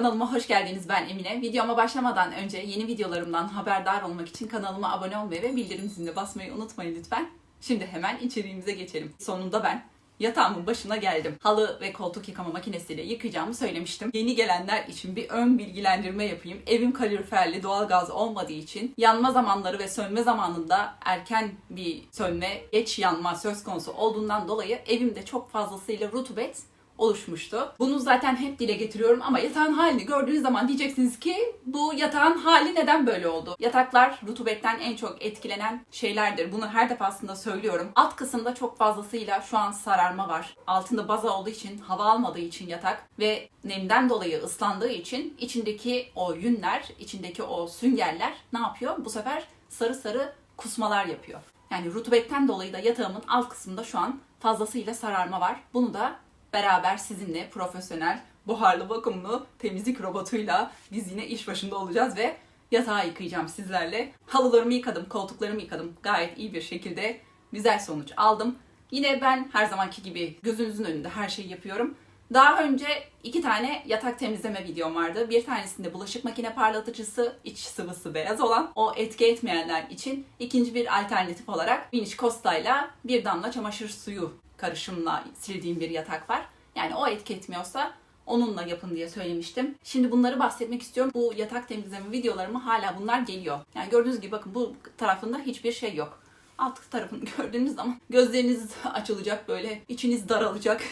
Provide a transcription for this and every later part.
kanalıma hoş geldiniz ben Emine. Videoma başlamadan önce yeni videolarımdan haberdar olmak için kanalıma abone olmayı ve bildirim zilini basmayı unutmayın lütfen. Şimdi hemen içeriğimize geçelim. Sonunda ben yatağımın başına geldim. Halı ve koltuk yıkama makinesiyle yıkayacağımı söylemiştim. Yeni gelenler için bir ön bilgilendirme yapayım. Evim kaloriferli doğalgaz olmadığı için yanma zamanları ve sönme zamanında erken bir sönme, geç yanma söz konusu olduğundan dolayı evimde çok fazlasıyla rutubet oluşmuştu. Bunu zaten hep dile getiriyorum ama yatağın halini gördüğünüz zaman diyeceksiniz ki bu yatağın hali neden böyle oldu? Yataklar rutubetten en çok etkilenen şeylerdir. Bunu her defasında söylüyorum. Alt kısımda çok fazlasıyla şu an sararma var. Altında baza olduğu için, hava almadığı için yatak ve nemden dolayı ıslandığı için içindeki o yünler, içindeki o süngerler ne yapıyor? Bu sefer sarı sarı kusmalar yapıyor. Yani rutubetten dolayı da yatağımın alt kısmında şu an fazlasıyla sararma var. Bunu da beraber sizinle profesyonel, buharlı, vakumlu temizlik robotuyla biz yine iş başında olacağız ve yatağı yıkayacağım sizlerle. Halılarımı yıkadım, koltuklarımı yıkadım. Gayet iyi bir şekilde güzel sonuç aldım. Yine ben her zamanki gibi gözünüzün önünde her şeyi yapıyorum. Daha önce iki tane yatak temizleme videom vardı. Bir tanesinde bulaşık makine parlatıcısı, iç sıvısı beyaz olan. O etki etmeyenler için ikinci bir alternatif olarak Viniş Costa ile bir damla çamaşır suyu karışımla sildiğim bir yatak var. Yani o etki etmiyorsa onunla yapın diye söylemiştim. Şimdi bunları bahsetmek istiyorum. Bu yatak temizleme videolarımı hala bunlar geliyor. Yani gördüğünüz gibi bakın bu tarafında hiçbir şey yok. Alt tarafını gördüğünüz zaman gözleriniz açılacak böyle, içiniz daralacak.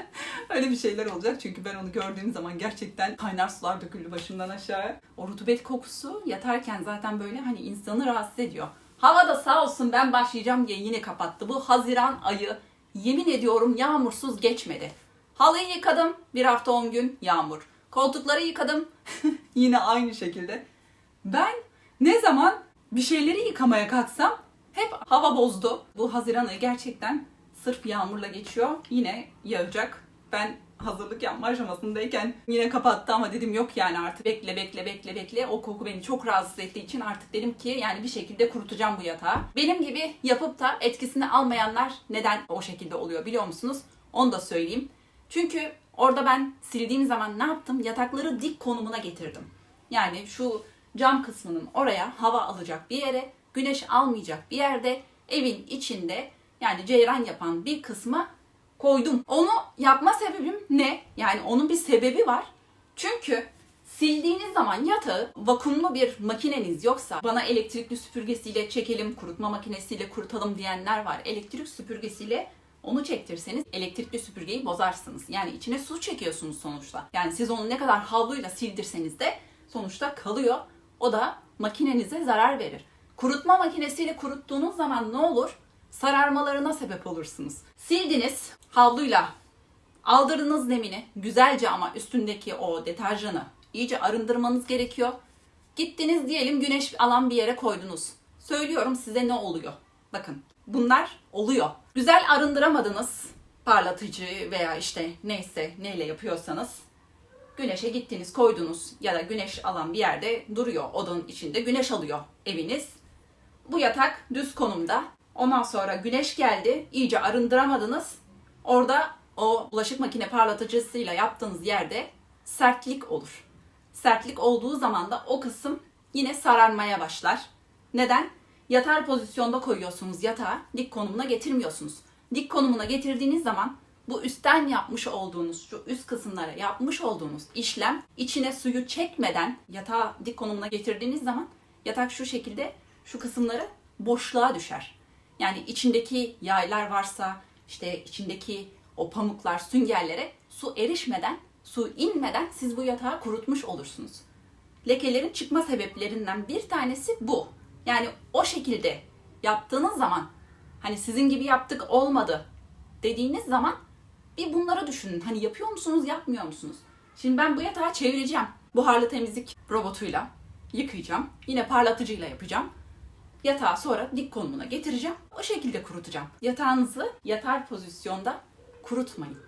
Öyle bir şeyler olacak çünkü ben onu gördüğüm zaman gerçekten kaynar sular döküldü başımdan aşağıya. O rutubet kokusu yatarken zaten böyle hani insanı rahatsız ediyor. Hava da sağ olsun ben başlayacağım diye yine kapattı. Bu Haziran ayı yemin ediyorum yağmursuz geçmedi. Halıyı yıkadım bir hafta 10 gün yağmur. Koltukları yıkadım yine aynı şekilde. Ben ne zaman bir şeyleri yıkamaya kalksam hep hava bozdu. Bu Haziran ayı gerçekten sırf yağmurla geçiyor. Yine yağacak. Ben hazırlık yapma aşamasındayken yine kapattı ama dedim yok yani artık bekle bekle bekle bekle. O koku beni çok rahatsız ettiği için artık dedim ki yani bir şekilde kurutacağım bu yatağı. Benim gibi yapıp da etkisini almayanlar neden o şekilde oluyor biliyor musunuz? Onu da söyleyeyim. Çünkü orada ben sildiğim zaman ne yaptım? Yatakları dik konumuna getirdim. Yani şu cam kısmının oraya hava alacak bir yere, güneş almayacak bir yerde, evin içinde yani ceyran yapan bir kısma koydum. Onu yapma sebebim ne? Yani onun bir sebebi var. Çünkü sildiğiniz zaman yatağı vakumlu bir makineniz yoksa bana elektrikli süpürgesiyle çekelim, kurutma makinesiyle kurutalım diyenler var. Elektrik süpürgesiyle onu çektirseniz elektrikli süpürgeyi bozarsınız. Yani içine su çekiyorsunuz sonuçta. Yani siz onu ne kadar havluyla sildirseniz de sonuçta kalıyor. O da makinenize zarar verir. Kurutma makinesiyle kuruttuğunuz zaman ne olur? Sararmalarına sebep olursunuz. Sildiniz havluyla aldırdınız nemini güzelce ama üstündeki o deterjanı iyice arındırmanız gerekiyor. Gittiniz diyelim güneş alan bir yere koydunuz. Söylüyorum size ne oluyor. Bakın bunlar oluyor. Güzel arındıramadınız parlatıcı veya işte neyse neyle yapıyorsanız güneşe gittiniz koydunuz ya da güneş alan bir yerde duruyor odanın içinde güneş alıyor eviniz. Bu yatak düz konumda. Ondan sonra güneş geldi iyice arındıramadınız. Orada o bulaşık makine parlatıcısıyla yaptığınız yerde sertlik olur. Sertlik olduğu zaman da o kısım yine sararmaya başlar. Neden? Yatar pozisyonda koyuyorsunuz yatağı, dik konumuna getirmiyorsunuz. Dik konumuna getirdiğiniz zaman bu üstten yapmış olduğunuz, şu üst kısımlara yapmış olduğunuz işlem içine suyu çekmeden yatağı dik konumuna getirdiğiniz zaman yatak şu şekilde şu kısımları boşluğa düşer. Yani içindeki yaylar varsa işte içindeki o pamuklar, süngerlere su erişmeden, su inmeden siz bu yatağı kurutmuş olursunuz. Lekelerin çıkma sebeplerinden bir tanesi bu. Yani o şekilde yaptığınız zaman hani sizin gibi yaptık olmadı dediğiniz zaman bir bunları düşünün. Hani yapıyor musunuz, yapmıyor musunuz? Şimdi ben bu yatağı çevireceğim. Buharlı temizlik robotuyla yıkayacağım. Yine parlatıcıyla yapacağım. Yatağı sonra dik konumuna getireceğim. O şekilde kurutacağım. Yatağınızı yatar pozisyonda kurutmayın.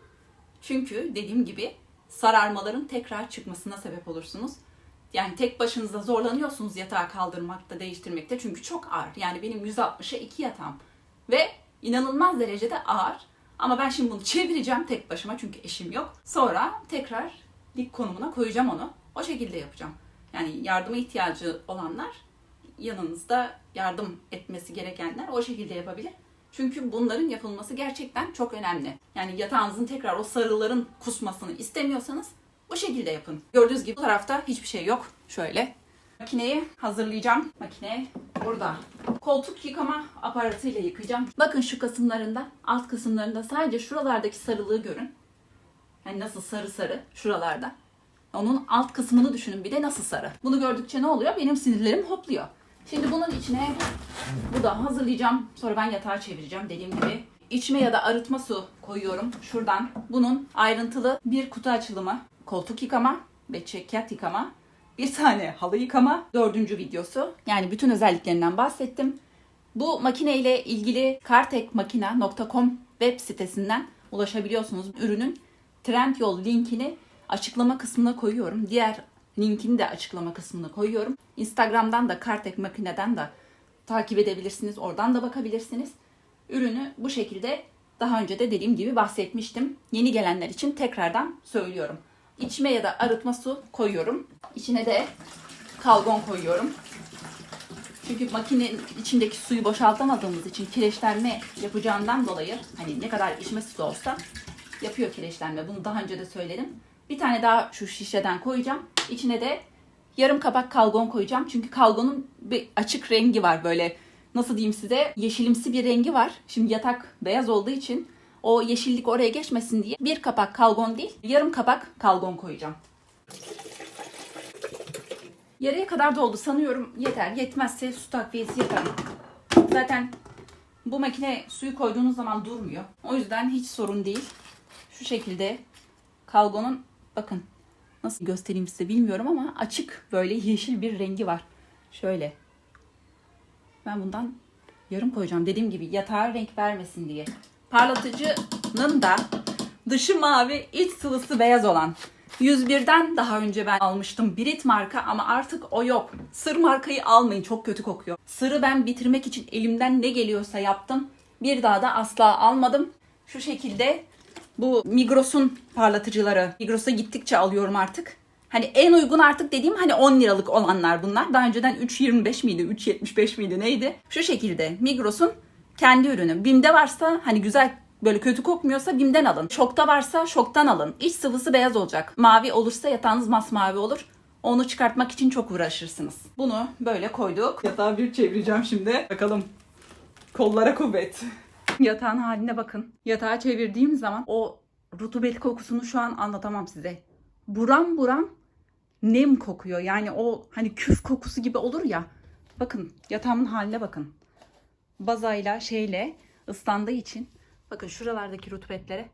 Çünkü dediğim gibi sararmaların tekrar çıkmasına sebep olursunuz. Yani tek başınıza zorlanıyorsunuz yatağı kaldırmakta, değiştirmekte. Çünkü çok ağır. Yani benim 160'a 2 yatağım. Ve inanılmaz derecede ağır. Ama ben şimdi bunu çevireceğim tek başıma çünkü eşim yok. Sonra tekrar dik konumuna koyacağım onu. O şekilde yapacağım. Yani yardıma ihtiyacı olanlar yanınızda yardım etmesi gerekenler o şekilde yapabilir. Çünkü bunların yapılması gerçekten çok önemli. Yani yatağınızın tekrar o sarıların kusmasını istemiyorsanız bu şekilde yapın. Gördüğünüz gibi bu tarafta hiçbir şey yok. Şöyle. Makineyi hazırlayacağım. Makine burada. Koltuk yıkama aparatıyla yıkayacağım. Bakın şu kısımlarında, alt kısımlarında sadece şuralardaki sarılığı görün. Yani nasıl sarı sarı şuralarda. Onun alt kısmını düşünün bir de nasıl sarı. Bunu gördükçe ne oluyor? Benim sinirlerim hopluyor. Şimdi bunun içine bu da hazırlayacağım. Sonra ben yatağa çevireceğim dediğim gibi. İçme ya da arıtma su koyuyorum şuradan. Bunun ayrıntılı bir kutu açılımı, koltuk yıkama ve çekyat yıkama, bir tane halı yıkama, dördüncü videosu. Yani bütün özelliklerinden bahsettim. Bu makine ile ilgili kartekmakina.com web sitesinden ulaşabiliyorsunuz. Ürünün Trendyol linkini açıklama kısmına koyuyorum. Diğer linkini de açıklama kısmına koyuyorum. Instagram'dan da Kartek Makine'den de takip edebilirsiniz. Oradan da bakabilirsiniz. Ürünü bu şekilde daha önce de dediğim gibi bahsetmiştim. Yeni gelenler için tekrardan söylüyorum. İçme ya da arıtma su koyuyorum. İçine de kalgon koyuyorum. Çünkü makinenin içindeki suyu boşaltamadığımız için kireçlenme yapacağından dolayı hani ne kadar içme su olsa yapıyor kireçlenme. Bunu daha önce de söyledim. Bir tane daha şu şişeden koyacağım. İçine de yarım kapak kalgon koyacağım. Çünkü kalgonun bir açık rengi var böyle nasıl diyeyim size yeşilimsi bir rengi var. Şimdi yatak beyaz olduğu için o yeşillik oraya geçmesin diye bir kapak kalgon değil yarım kapak kalgon koyacağım. Yarıya kadar doldu sanıyorum yeter. Yetmezse su takviyesi yaparım. Zaten bu makine suyu koyduğunuz zaman durmuyor. O yüzden hiç sorun değil. Şu şekilde kalgonun bakın nasıl göstereyim size bilmiyorum ama açık böyle yeşil bir rengi var. Şöyle. Ben bundan yarım koyacağım. Dediğim gibi yatağa renk vermesin diye. Parlatıcının da dışı mavi, iç sıvısı beyaz olan 101'den daha önce ben almıştım. Brit marka ama artık o yok. Sır markayı almayın çok kötü kokuyor. Sırı ben bitirmek için elimden ne geliyorsa yaptım. Bir daha da asla almadım. Şu şekilde bu Migros'un parlatıcıları. Migros'a gittikçe alıyorum artık. Hani en uygun artık dediğim hani 10 liralık olanlar bunlar. Daha önceden 3.25 miydi, 3.75 miydi neydi? Şu şekilde Migros'un kendi ürünü. Bim'de varsa hani güzel böyle kötü kokmuyorsa Bim'den alın. Şokta varsa şoktan alın. İç sıvısı beyaz olacak. Mavi olursa yatağınız masmavi olur. Onu çıkartmak için çok uğraşırsınız. Bunu böyle koyduk. Yatağı bir çevireceğim şimdi. Bakalım. Kollara kuvvet. Yatağın haline bakın. Yatağı çevirdiğim zaman o rutubet kokusunu şu an anlatamam size. Buram buram nem kokuyor. Yani o hani küf kokusu gibi olur ya. Bakın yatağımın haline bakın. Bazayla şeyle ıslandığı için bakın şuralardaki rutubetlere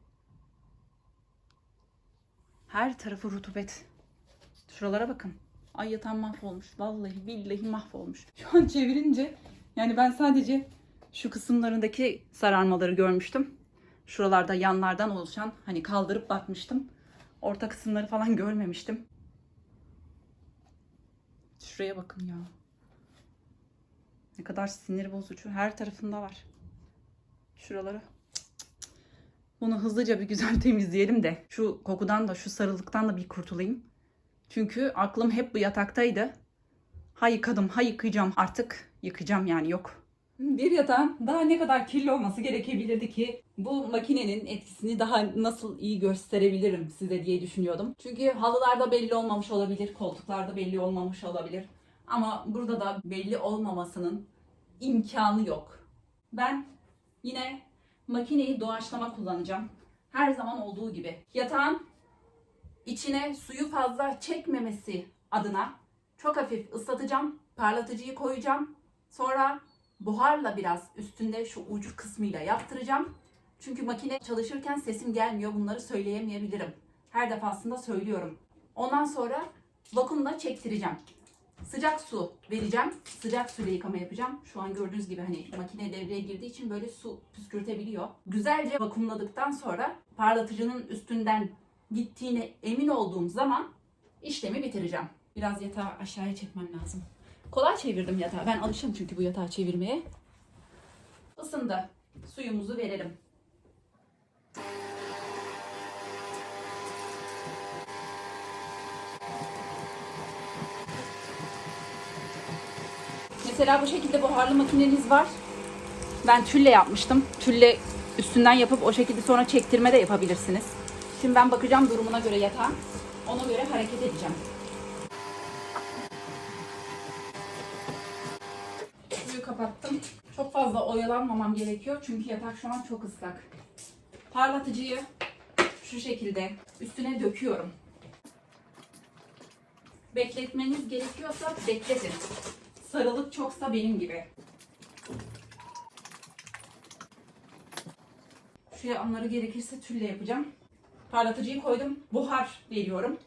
her tarafı rutubet. Şuralara bakın. Ay yatağım mahvolmuş. Vallahi billahi mahvolmuş. Şu an çevirince yani ben sadece şu kısımlarındaki sararmaları görmüştüm. Şuralarda yanlardan oluşan hani kaldırıp bakmıştım. Orta kısımları falan görmemiştim. Şuraya bakın ya. Ne kadar sinir bozucu. Her tarafında var. Şuraları. Bunu hızlıca bir güzel temizleyelim de şu kokudan da şu sarılıktan da bir kurtulayım. Çünkü aklım hep bu yataktaydı. Ha yıkadım, ha yıkayacağım. Artık yıkayacağım yani yok. Bir yatağın daha ne kadar kirli olması gerekebilirdi ki bu makinenin etkisini daha nasıl iyi gösterebilirim size diye düşünüyordum. Çünkü halılarda belli olmamış olabilir, koltuklarda belli olmamış olabilir. Ama burada da belli olmamasının imkanı yok. Ben yine makineyi doğaçlama kullanacağım. Her zaman olduğu gibi. Yatağın içine suyu fazla çekmemesi adına çok hafif ıslatacağım. Parlatıcıyı koyacağım. Sonra buharla biraz üstünde şu ucu kısmıyla yaptıracağım. Çünkü makine çalışırken sesim gelmiyor. Bunları söyleyemeyebilirim. Her defasında söylüyorum. Ondan sonra vakumla çektireceğim. Sıcak su vereceğim. Sıcak suyla yıkama yapacağım. Şu an gördüğünüz gibi hani makine devreye girdiği için böyle su püskürtebiliyor. Güzelce vakumladıktan sonra parlatıcının üstünden gittiğine emin olduğum zaman işlemi bitireceğim. Biraz yatağı aşağıya çekmem lazım. Kolay çevirdim yatağı. Ben alışım çünkü bu yatağı çevirmeye. Isındı. Suyumuzu verelim. Mesela bu şekilde buharlı makineniz var. Ben tülle yapmıştım. Tülle üstünden yapıp o şekilde sonra çektirme de yapabilirsiniz. Şimdi ben bakacağım durumuna göre yatağa. Ona göre hareket edeceğim. Kapattım. Çok fazla oyalanmamam gerekiyor çünkü yatak şu an çok ıslak. Parlatıcıyı şu şekilde üstüne döküyorum. Bekletmeniz gerekiyorsa bekletin. Sarılık çoksa benim gibi. Şuraya anları gerekirse tülle yapacağım. Parlatıcıyı koydum. Buhar veriyorum.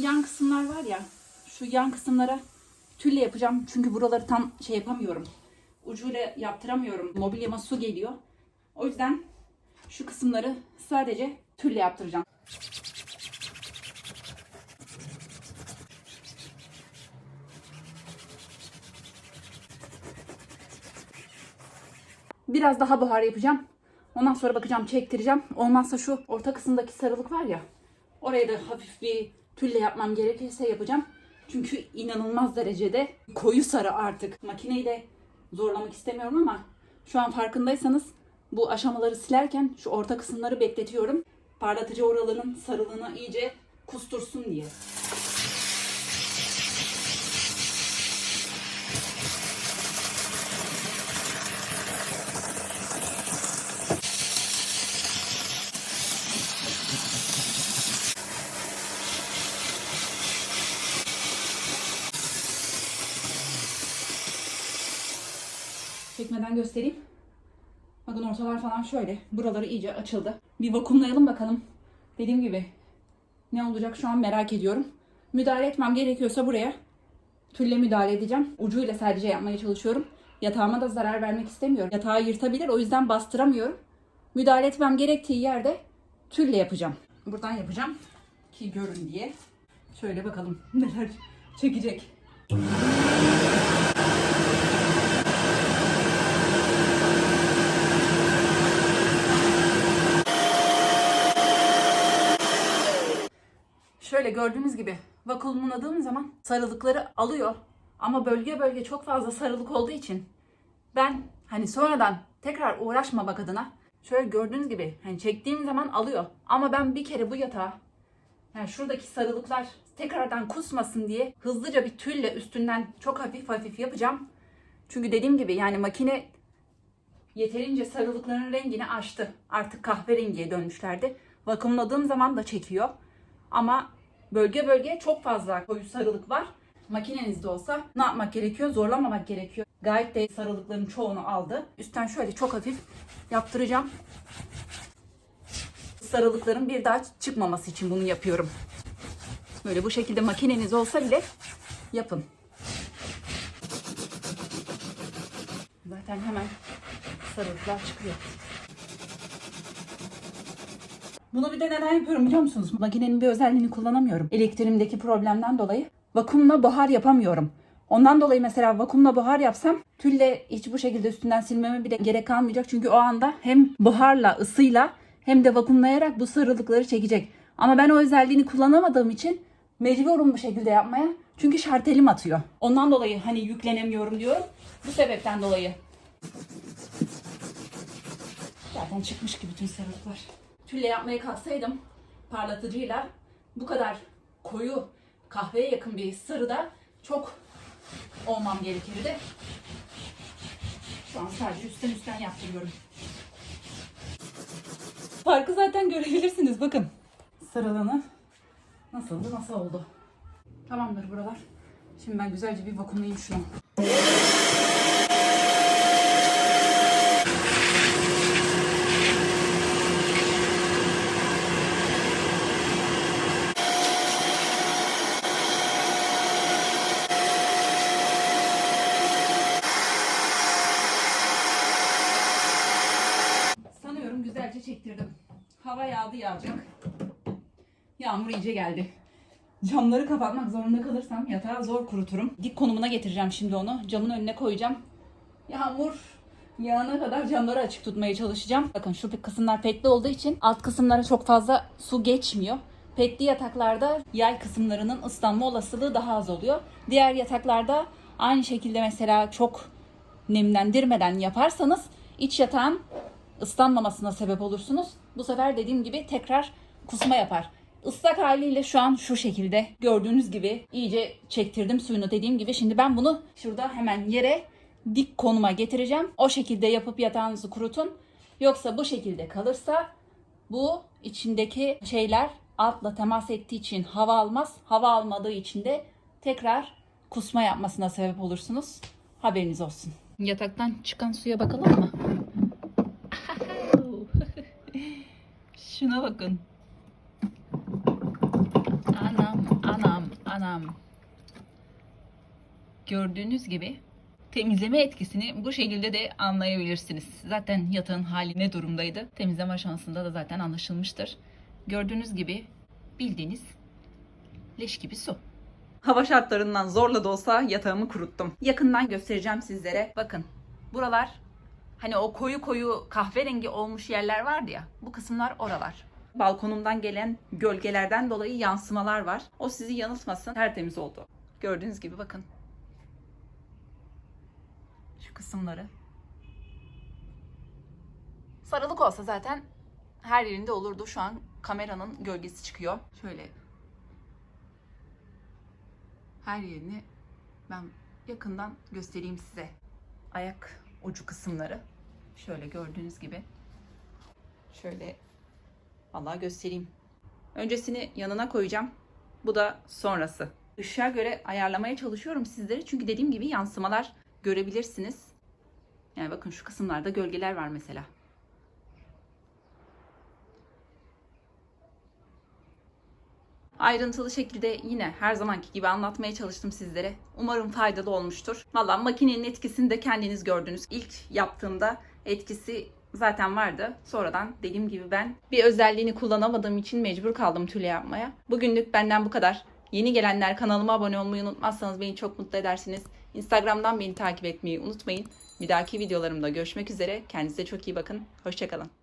Yan kısımlar var ya, şu yan kısımlara tülle yapacağım. Çünkü buraları tam şey yapamıyorum. Ucuyla yaptıramıyorum. Mobilyama su geliyor. O yüzden şu kısımları sadece tülle yaptıracağım. Biraz daha buhar yapacağım. Ondan sonra bakacağım çektireceğim. Olmazsa şu orta kısımdaki sarılık var ya. Oraya da hafif bir tülle yapmam gerekirse yapacağım. Çünkü inanılmaz derecede koyu sarı artık. Makineyi de zorlamak istemiyorum ama şu an farkındaysanız bu aşamaları silerken şu orta kısımları bekletiyorum. Parlatıcı oraların sarılığını iyice kustursun diye. Çekmeden göstereyim. Bakın ortalar falan şöyle. Buraları iyice açıldı. Bir vakumlayalım bakalım. Dediğim gibi ne olacak şu an merak ediyorum. Müdahale etmem gerekiyorsa buraya tülle müdahale edeceğim. Ucuyla sadece yapmaya çalışıyorum. Yatağıma da zarar vermek istemiyorum. Yatağı yırtabilir o yüzden bastıramıyorum. Müdahale etmem gerektiği yerde tülle yapacağım. Buradan yapacağım ki görün diye. Şöyle bakalım neler çekecek. Şöyle gördüğünüz gibi vakumladığım zaman sarılıkları alıyor. Ama bölge bölge çok fazla sarılık olduğu için ben hani sonradan tekrar uğraşmamak adına şöyle gördüğünüz gibi hani çektiğim zaman alıyor. Ama ben bir kere bu yatağa yani şuradaki sarılıklar tekrardan kusmasın diye hızlıca bir tülle üstünden çok hafif hafif yapacağım. Çünkü dediğim gibi yani makine yeterince sarılıkların rengini açtı. Artık kahverengiye dönmüşlerdi. Vakumladığım zaman da çekiyor. Ama bölge bölge çok fazla koyu sarılık var. Makinenizde olsa ne yapmak gerekiyor? Zorlamamak gerekiyor. Gayet de sarılıkların çoğunu aldı. Üstten şöyle çok hafif yaptıracağım. Sarılıkların bir daha çıkmaması için bunu yapıyorum. Böyle bu şekilde makineniz olsa bile yapın. Zaten hemen sarılıklar çıkıyor. Bunu bir de neden yapıyorum biliyor musunuz? Makinenin bir özelliğini kullanamıyorum. Elektriğimdeki problemden dolayı vakumla buhar yapamıyorum. Ondan dolayı mesela vakumla buhar yapsam tülle hiç bu şekilde üstünden silmeme bile gerek kalmayacak. Çünkü o anda hem buharla, ısıyla hem de vakumlayarak bu sarılıkları çekecek. Ama ben o özelliğini kullanamadığım için mecburum bu şekilde yapmaya. Çünkü şartelim atıyor. Ondan dolayı hani yüklenemiyorum diyorum. Bu sebepten dolayı. Zaten çıkmış ki bütün sarılıklar. Tülle yapmaya kalksaydım parlatıcıyla bu kadar koyu kahveye yakın bir sarıda çok olmam gerekirdi. Şu an sadece üstten üstten yaptırıyorum. Farkı zaten görebilirsiniz bakın. Sarılanı nasıldı nasıl oldu. Tamamdır buralar. Şimdi ben güzelce bir vakumlayayım şunu. Sanıyorum güzelce çektirdim. Hava yağdı yağacak. Yağmur iyice geldi. Camları kapatmak zorunda kalırsam yatağı zor kuruturum. Dik konumuna getireceğim şimdi onu. Camın önüne koyacağım. Yağmur yağana kadar camları açık tutmaya çalışacağım. Bakın şu kısımlar petli olduğu için alt kısımlara çok fazla su geçmiyor. Petli yataklarda yay kısımlarının ıslanma olasılığı daha az oluyor. Diğer yataklarda aynı şekilde mesela çok nemlendirmeden yaparsanız iç yatağın ıslanmamasına sebep olursunuz. Bu sefer dediğim gibi tekrar kusma yapar. Islak haliyle şu an şu şekilde gördüğünüz gibi iyice çektirdim suyunu dediğim gibi. Şimdi ben bunu şurada hemen yere dik konuma getireceğim. O şekilde yapıp yatağınızı kurutun. Yoksa bu şekilde kalırsa bu içindeki şeyler altla temas ettiği için hava almaz. Hava almadığı için de tekrar kusma yapmasına sebep olursunuz. Haberiniz olsun. Yataktan çıkan suya bakalım mı? Şuna bakın. Anam, anam, anam. Gördüğünüz gibi temizleme etkisini bu şekilde de anlayabilirsiniz. Zaten yatağın hali ne durumdaydı? Temizleme aşamasında da zaten anlaşılmıştır. Gördüğünüz gibi bildiğiniz leş gibi su. Hava şartlarından zorla da olsa yatağımı kuruttum. Yakından göstereceğim sizlere. Bakın buralar hani o koyu koyu kahverengi olmuş yerler vardı ya. Bu kısımlar oralar. Balkonumdan gelen gölgelerden dolayı yansımalar var. O sizi yanıltmasın. Tertemiz oldu. Gördüğünüz gibi bakın. Şu kısımları. Sarılık olsa zaten her yerinde olurdu. Şu an kameranın gölgesi çıkıyor. Şöyle her yerini ben yakından göstereyim size. Ayak ucu kısımları. Şöyle gördüğünüz gibi. Şöyle vallahi göstereyim. Öncesini yanına koyacağım. Bu da sonrası. Işığa göre ayarlamaya çalışıyorum sizleri. Çünkü dediğim gibi yansımalar görebilirsiniz. Yani bakın şu kısımlarda gölgeler var mesela. Ayrıntılı şekilde yine her zamanki gibi anlatmaya çalıştım sizlere. Umarım faydalı olmuştur. Valla makinenin etkisini de kendiniz gördünüz. İlk yaptığımda etkisi zaten vardı. Sonradan dediğim gibi ben bir özelliğini kullanamadığım için mecbur kaldım tülye yapmaya. Bugünlük benden bu kadar. Yeni gelenler kanalıma abone olmayı unutmazsanız beni çok mutlu edersiniz. Instagram'dan beni takip etmeyi unutmayın. Bir dahaki videolarımda görüşmek üzere. Kendinize çok iyi bakın. Hoşçakalın.